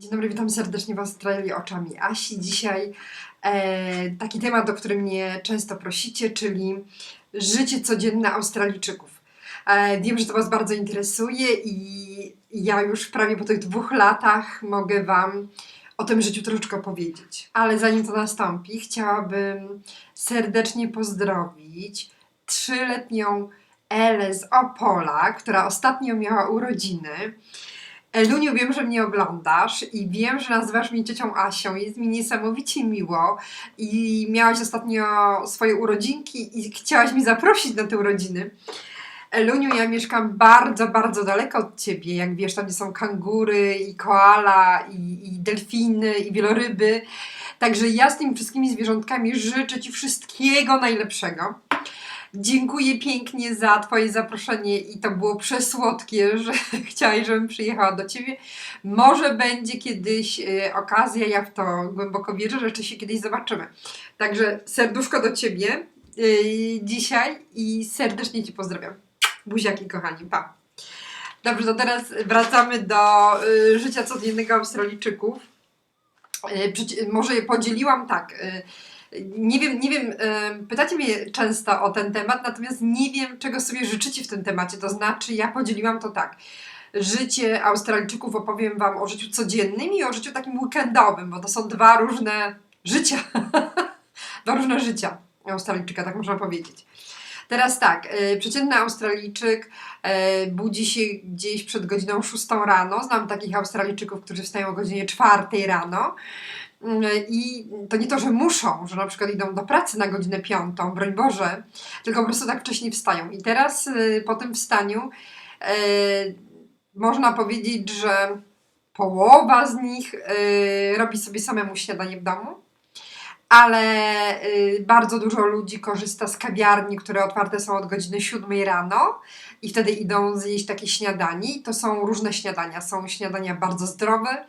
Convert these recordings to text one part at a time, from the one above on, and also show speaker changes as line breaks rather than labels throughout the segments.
Dzień dobry, witam serdecznie w Australii oczami Asi. Dzisiaj e, taki temat, o którym mnie często prosicie, czyli życie codzienne Australijczyków. E, wiem, że to Was bardzo interesuje i ja już prawie po tych dwóch latach mogę Wam o tym życiu troszeczkę powiedzieć. Ale zanim to nastąpi, chciałabym serdecznie pozdrowić trzyletnią Elę z Opola, która ostatnio miała urodziny. Eluniu, wiem, że mnie oglądasz i wiem, że nazywasz mnie ciocią Asią. Jest mi niesamowicie miło i miałaś ostatnio swoje urodzinki i chciałaś mi zaprosić na te urodziny. Eluniu, ja mieszkam bardzo, bardzo daleko od ciebie. Jak wiesz, tam są kangury i koala i, i delfiny i wieloryby. Także ja z tymi wszystkimi zwierzątkami życzę ci wszystkiego najlepszego. Dziękuję pięknie za Twoje zaproszenie i to było przesłodkie, że chciałaś, żebym przyjechała do Ciebie. Może będzie kiedyś y, okazja, ja w to głęboko wierzę, że jeszcze się kiedyś zobaczymy. Także serduszko do Ciebie y, dzisiaj i serdecznie Cię pozdrawiam. Buziaki kochani, pa. Dobrze, to teraz wracamy do y, życia codziennego Australijczyków. Może je podzieliłam tak. Y, nie wiem, nie wiem, em, pytacie mnie często o ten temat, natomiast nie wiem, czego sobie życzycie w tym temacie. To znaczy, ja podzieliłam to tak. Życie Australijczyków opowiem Wam o życiu codziennym i o życiu takim weekendowym, bo to są dwa różne życia. dwa różne życia Australijczyka, tak można powiedzieć. Teraz tak, y, przeciętny Australijczyk y, budzi się gdzieś przed godziną 6 rano. Znam takich Australijczyków, którzy wstają o godzinie 4 rano. Mm, I to nie to, że muszą, że na przykład idą do pracy na godzinę piątą, broń Boże, tylko po prostu tak wcześnie wstają. I teraz y, po tym wstaniu y, można powiedzieć, że połowa z nich y, robi sobie samemu śniadanie w domu, ale bardzo dużo ludzi korzysta z kawiarni, które otwarte są od godziny 7 rano i wtedy idą zjeść takie śniadanie. To są różne śniadania. Są śniadania bardzo zdrowe,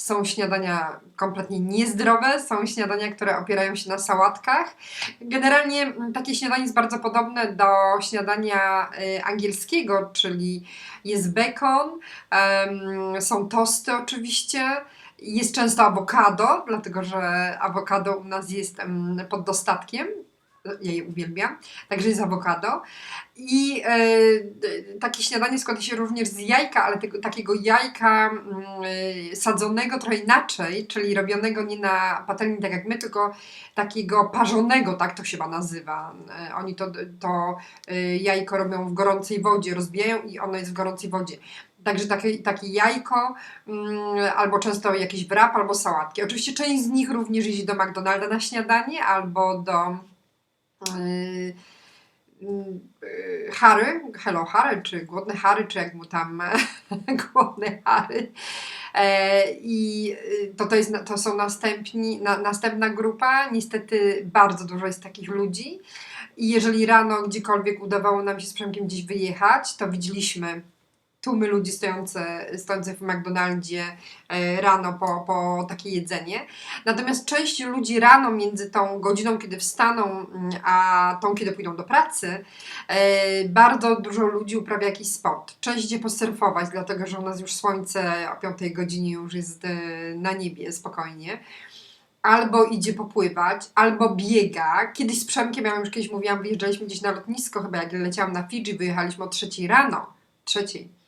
są śniadania kompletnie niezdrowe, są śniadania, które opierają się na sałatkach. Generalnie takie śniadanie jest bardzo podobne do śniadania y, angielskiego, czyli jest em, są tosty oczywiście, jest często awokado, dlatego że awokado u nas jest pod dostatkiem. Ja je uwielbiam. Także jest awokado. I e, takie śniadanie składa się również z jajka, ale tego, takiego jajka mm, e, sadzonego trochę inaczej, czyli robionego nie na patelni tak jak my, tylko takiego parzonego, tak to się chyba nazywa. E, Oni to, to e, jajko robią w gorącej wodzie, rozbijają i ono jest w gorącej wodzie. Także takie, takie jajko, mm, albo często jakiś wrap, albo sałatki. Oczywiście część z nich również jeździ do McDonalda na śniadanie, albo do Harry, Hello Harry, czy Głodny Harry, czy jak mu tam Głodny Harry. E, I to, to, jest, to są następni, na, następna grupa. Niestety bardzo dużo jest takich ludzi. I jeżeli rano gdziekolwiek udawało nam się z Przemkiem gdzieś wyjechać, to widzieliśmy tłumy ludzi stojące, stojące w McDonaldzie e, rano po, po takie jedzenie. Natomiast część ludzi rano między tą godziną, kiedy wstaną, mm, a tą, kiedy pójdą do pracy, e, bardzo dużo ludzi uprawia jakiś sport. Część idzie posurfować, dlatego że u nas już słońce o 5 godzinie już jest e, na niebie spokojnie. Albo idzie popływać, albo biega. Kiedyś z Przemkiem, ja już kiedyś mówiłam, wyjeżdżaliśmy gdzieś na lotnisko, chyba jak leciałam na Fidżi, wyjechaliśmy o trzeciej rano. Trzeciej.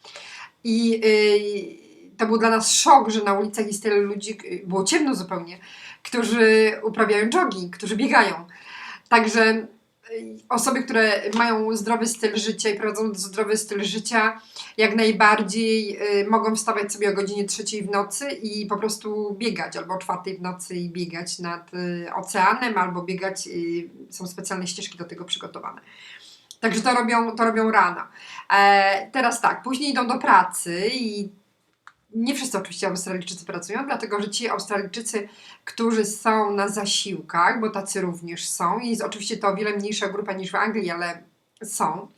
I y, to był dla nas szok, że na ulicach jest tyle ludzi, y, było ciemno zupełnie, którzy uprawiają jogging, którzy biegają. Także y, osoby, które mają zdrowy styl życia i prowadzą zdrowy styl życia, jak najbardziej mogą wstawać sobie o godzinie trzeciej w nocy i po prostu biegać, albo o czwartej w nocy i biegać nad oceanem, albo biegać, są specjalne ścieżki do tego przygotowane. Także to robią, to robią rano. E, teraz tak, później idą do pracy i nie wszyscy oczywiście Australijczycy pracują, dlatego że ci Australijczycy, którzy są na zasiłkach, bo tacy również są, i jest oczywiście to o wiele mniejsza grupa niż w Anglii, ale są.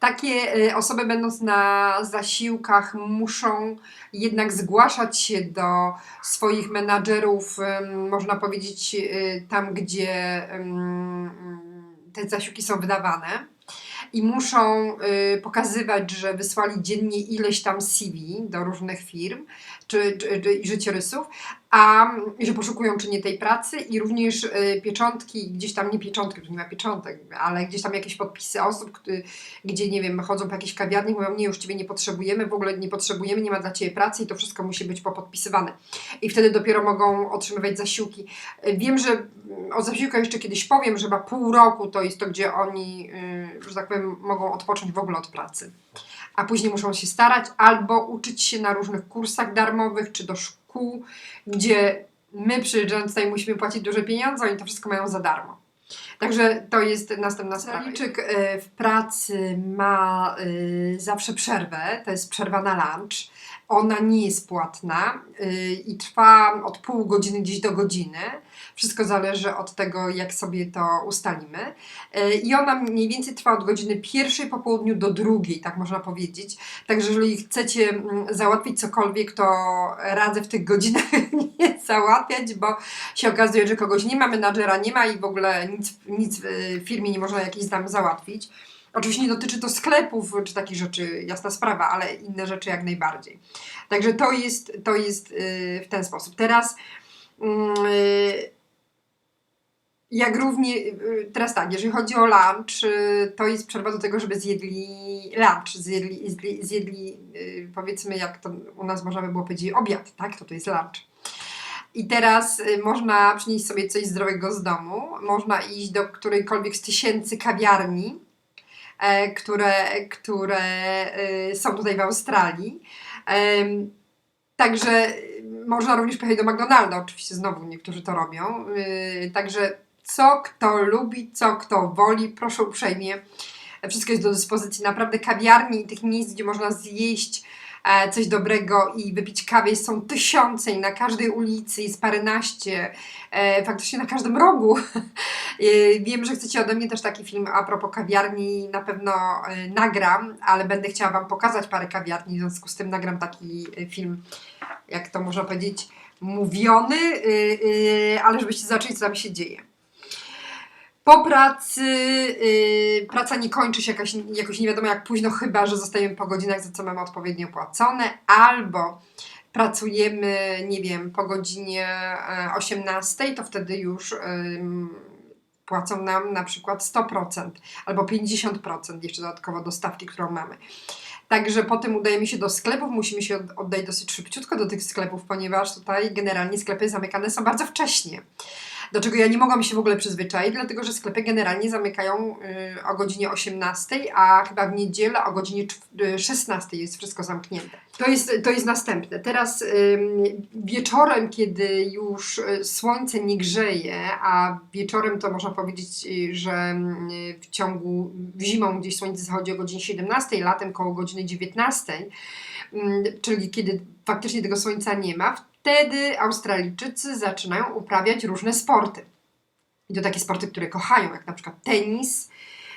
Takie y, osoby będąc na zasiłkach muszą jednak zgłaszać się do swoich menadżerów, można powiedzieć, y, tam gdzie te zasiłki są wydawane. I muszą y, pokazywać, że wysłali dziennie ileś tam CV do różnych firm czy, czy, czy życiorysów, a że poszukują czy nie tej pracy i również y, pieczątki, gdzieś tam nie pieczątki, tu nie ma pieczątek, ale gdzieś tam jakieś podpisy osób, gdzie nie wiem, chodzą po jakiejś kawiarni, mówią, nie, już Ciebie nie potrzebujemy, w ogóle nie potrzebujemy, nie ma dla Ciebie pracy i to wszystko musi być popodpisywane. I wtedy dopiero mogą otrzymywać zasiłki. Y, Wiem, że o zasiłkach jeszcze kiedyś powiem, że chyba pół roku to jest to, gdzie oni, y, że tak powiem, mogą odpocząć w ogóle od pracy. A później muszą się starać albo uczyć się na różnych kursach darmowych, czy do gdzie my przyjeżdżając tutaj musimy płacić duże pieniądze, oni to wszystko mają za darmo. Także to jest następna sprawa. Liczyk y, w pracy ma y, zawsze przerwę, to jest przerwa na lunch. Ona nie jest płatna y, i trwa od pół godziny gdzieś do godziny. Wszystko zależy od tego, jak sobie to ustalimy. Y, I ona mniej więcej trwa od godziny pierwszej po południu do drugiej, tak można powiedzieć. Także jeżeli chcecie mm, załatwić cokolwiek, to radzę w tych godzinach nie załatwiać, bo się okazuje, że kogoś nie ma, menadżera nie ma i w ogóle nic, nic w firmie nie można jakiś tam załatwić. Oczywiście nie dotyczy to sklepów czy takich rzeczy, jasna sprawa, ale inne rzeczy jak najbardziej. Także to jest, to jest yy, w ten sposób. Teraz yy, jak równie, yy, teraz tak, jeżeli chodzi o lunch, to jest przerwa do tego, żeby zjedli lunch, zjedli, zjedli, zjedli powiedzmy jak to u nas można by było powiedzieć obiad, tak? To to jest lunch. I teraz y, można przynieść sobie coś zdrowego z domu, można iść do którejkolwiek z tysięcy kawiarni, które, które y, są tutaj w Australii. Także można również pojechać do McDonalda, oczywiście znowu niektórzy to robią. Y, Także co kto lubi, co kto woli, proszę uprzejmie. Wszystko jest do dyspozycji. Naprawdę kawiarni i tych miejsc, gdzie można zjeść e, coś dobrego i wypić kawę są tysiące i na każdej ulicy jest paręnaście, e, faktycznie na każdym rogu. E, Wiem, że chcecie ode mnie też taki film a propos kawiarni, na pewno e, nagram, ale będę chciała Wam pokazać parę kawiarni, w związku z tym nagram taki e, film, jak to można powiedzieć, mówiony, ale żebyście zobaczyli, co tam się dzieje. Po pracy y, praca nie kończy się jakaś, jakoś nie wiadomo jak późno, chyba że zostajemy po godzinach, za co mamy odpowiednio płacone, albo pracujemy, nie wiem, po godzinie e, 18, to wtedy już ym, płacą nam na przykład 100% albo 50% jeszcze dodatkowo do stawki, którą mamy. Także potem udajemy się do sklepów, musimy się od- oddać dosyć szybciutko do tych sklepów, ponieważ tutaj generalnie sklepy zamykane są bardzo wcześnie. Do czego ja nie mogłam się w ogóle przyzwyczaić, dlatego że sklepy generalnie zamykają y, o godzinie 18, a chyba w niedzielę o godzinie czw- y, 16 jest wszystko zamknięte. To jest, to jest następne. Teraz wieczorem, kiedy już y, słońce nie grzeje, a wieczorem to można powiedzieć, że y, w ciągu zimą gdzieś słońce zachodzi o godzinie 17, latem koło godziny 19, mm, czyli kiedy faktycznie tego słońca nie ma, wtedy Australijczycy zaczynają uprawiać różne sporty. I to takie sporty, które kochają, jak na przykład tenis,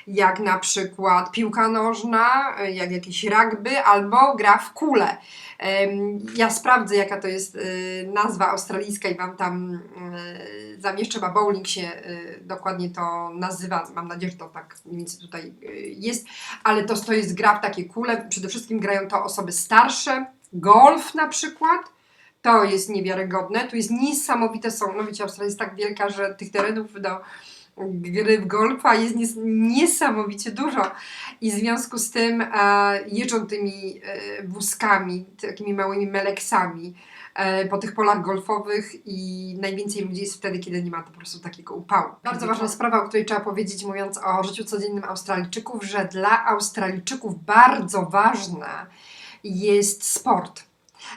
jak na przykład piłka nożna, jak jakieś rugby albo gra w kulę. Em, Ja sprawdzę, jaka to jest y, nazwa australijska i Wam tam y, zamieszczę, bo bowling się y, dokładnie to nazywa. Mam nadzieję, że to tak mniej więcej tutaj jest, ale to, to jest gra w takie kule. Przede wszystkim grają to osoby starsze, golf na przykład. To jest niewiarygodne. Tu jest niesamowite są. No wiecie, Australia jest tak wielka, że tych terenów do gry w golfa jest nies niesamowicie dużo. I w związku z tym e, jeżdżą tymi e, wózkami, takimi małymi meleksami e, po tych polach golfowych i najwięcej ludzi jest wtedy, kiedy nie ma po prostu takiego upału. Bardzo ważna sprawa, o której trzeba powiedzieć, mówiąc o życiu codziennym Australijczyków, że dla Australijczyków bardzo ważne jest sport.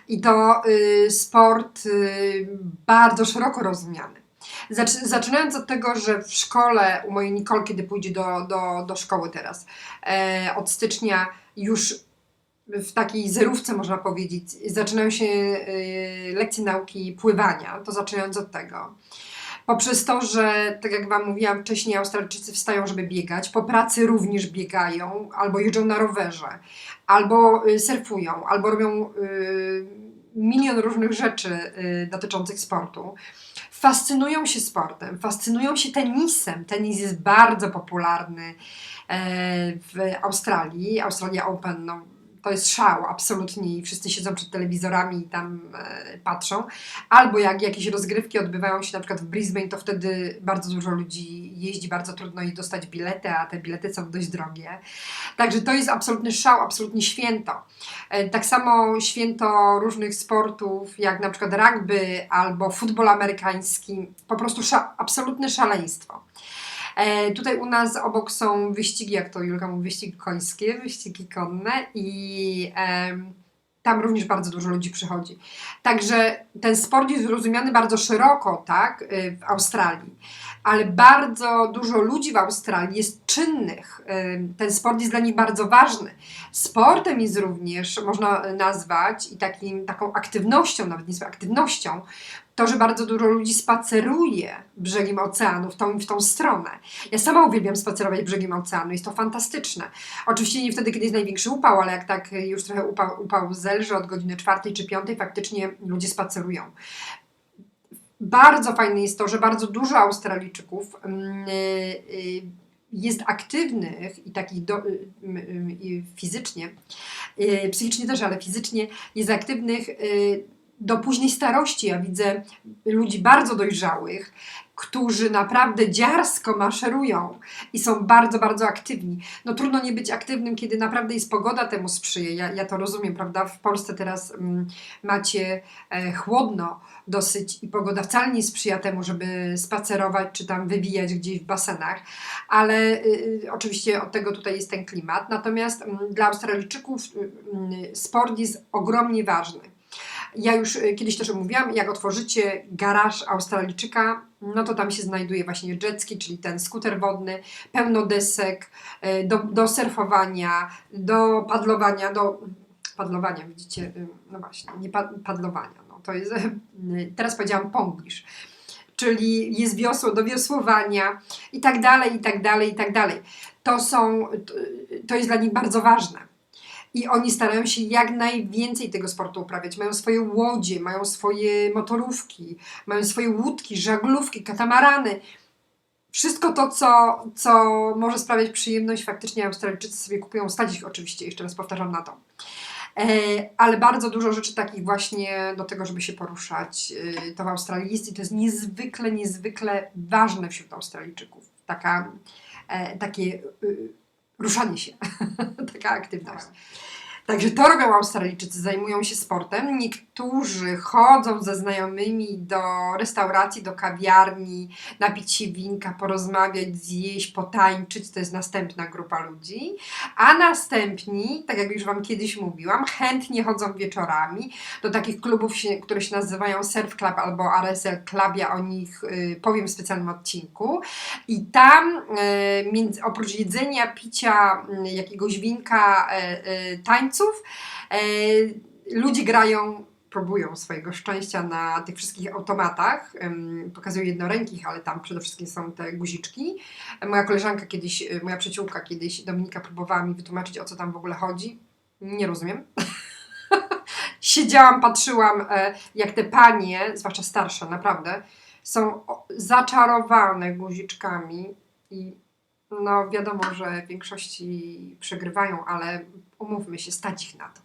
I to y, sport y, bardzo szeroko rozumiany. Zaczy, zaczynając od tego, że w szkole u mojej Nicole, kiedy pójdzie do, do, do szkoły teraz, e, od stycznia już w takiej zerówce można powiedzieć, zaczynają się e, lekcje nauki pływania, to zaczynając od tego. Poprzez to, że tak jak Wam mówiłam wcześniej, Australijczycy wstają, żeby biegać, po pracy również biegają, albo jeżdżą na rowerze, albo y, surfują, albo robią y, milion różnych rzeczy y, dotyczących sportu. Fascynują się sportem, fascynują się tenisem. Tenis jest bardzo popularny e, w Australii. Australia Open, no, to jest szał absolutnie i wszyscy siedzą przed telewizorami i tam e, patrzą. Albo jak jakieś rozgrywki odbywają się na przykład w Brisbane, to wtedy bardzo dużo ludzi jeździ, bardzo trudno ich dostać bilety, a te bilety są dość drogie. Także to jest absolutny szał, absolutnie święto. E, Tak samo święto różnych sportów, jak na przykład rugby albo futbol amerykański, po prostu sza, absolutne szaleństwo. E, tutaj u nas obok są wyścigi, jak to Julka mówi, wyścigi końskie, wyścigi konne i tam również bardzo dużo ludzi przychodzi. Także ten sport jest rozumiany bardzo szeroko, tak, y, w Australii, ale bardzo dużo ludzi w Australii jest czynnych. Ym, Ten sport jest dla nich bardzo ważny. Sportem jest również, można nazwać, i takim, taką aktywnością, nawet nie aktywnością, to, że bardzo dużo ludzi spaceruje brzegiem oceanu w tą, w tą stronę. Ja sama uwielbiam spacerować brzegiem oceanu, jest to fantastyczne. Oczywiście nie wtedy, kiedy jest największy upał, ale jak tak już trochę upał, upał zelży od godziny czwartej czy piątej, faktycznie ludzie spacerują. Bardzo fajne jest to, że bardzo dużo Australijczyków mm, y, y, jest aktywnych i takich y, fizycznie, psychicznie też, ale fizycznie jest aktywnych do późnej starości. Ja widzę ludzi bardzo dojrzałych, którzy naprawdę dziarsko maszerują i są bardzo, bardzo aktywni. No trudno nie być aktywnym, kiedy naprawdę jest pogoda temu sprzyja. Ja, ja to rozumiem, prawda? W Polsce teraz mm, macie e, chłodno dosyć i pogoda wcale nie sprzyja temu, żeby spacerować czy tam wywijać gdzieś w basenach, ale y, y, oczywiście od tego tutaj jest ten klimat. Natomiast mm, dla Australijczyków y, y, sport jest ogromnie ważny. Ja już y, kiedyś też mówiłam, jak otworzycie garaż Australijczyka, no to tam się znajduje właśnie jetski, czyli ten skuter wodny, pełno desek y, do, do surfowania, do padlowania, do padlowania, widzicie, y, no właśnie, nie pa, padlowania, no to jest, teraz powiedziałam ponglisz, czyli jest wiosło do wiosłowania i tak dalej, i tak dalej, i tak dalej. To są, to jest dla nich bardzo ważne. I oni starają się jak najwięcej tego sportu uprawiać. Mają swoje łodzie, mają swoje motorówki, mają swoje łódki, żaglówki, katamarany. Wszystko to, co, co może sprawiać przyjemność, faktycznie Australijczycy sobie kupują. Stać ich oczywiście, jeszcze raz powtarzam na to. E, ale bardzo dużo rzeczy takich właśnie do tego, żeby się poruszać, e, to w Australii jest i to jest niezwykle, niezwykle ważne wśród Australijczyków. Taka, e, takie y, ruszanie się, taka aktywność. Także to robią Australijczycy, zajmują się sportem. Niektórzy chodzą ze znajomymi do restauracji, do kawiarni, napić się winka, porozmawiać, zjeść, potańczyć. To jest następna grupa ludzi. A następni, tak jak już Wam kiedyś mówiłam, chętnie chodzą wieczorami do takich klubów, które się nazywają Surf Club albo RSL Club. Ja o nich y, powiem w specjalnym odcinku. I tam y, oprócz jedzenia, picia, y, jakiegoś winka, y, y, ludzie grają, próbują swojego szczęścia na tych wszystkich automatach. Pokazują jednorękich, ale tam przede wszystkim są te guziczki. Moja koleżanka kiedyś, y, moja przyjaciółka kiedyś, Dominika, próbowała mi wytłumaczyć, o co tam w ogóle chodzi. Nie rozumiem. Siedziałam, patrzyłam, e, jak te panie, zwłaszcza starsze, naprawdę, są zaczarowane guziczkami i no wiadomo, że w większości przegrywają, ale umówmy się, stać ich na to.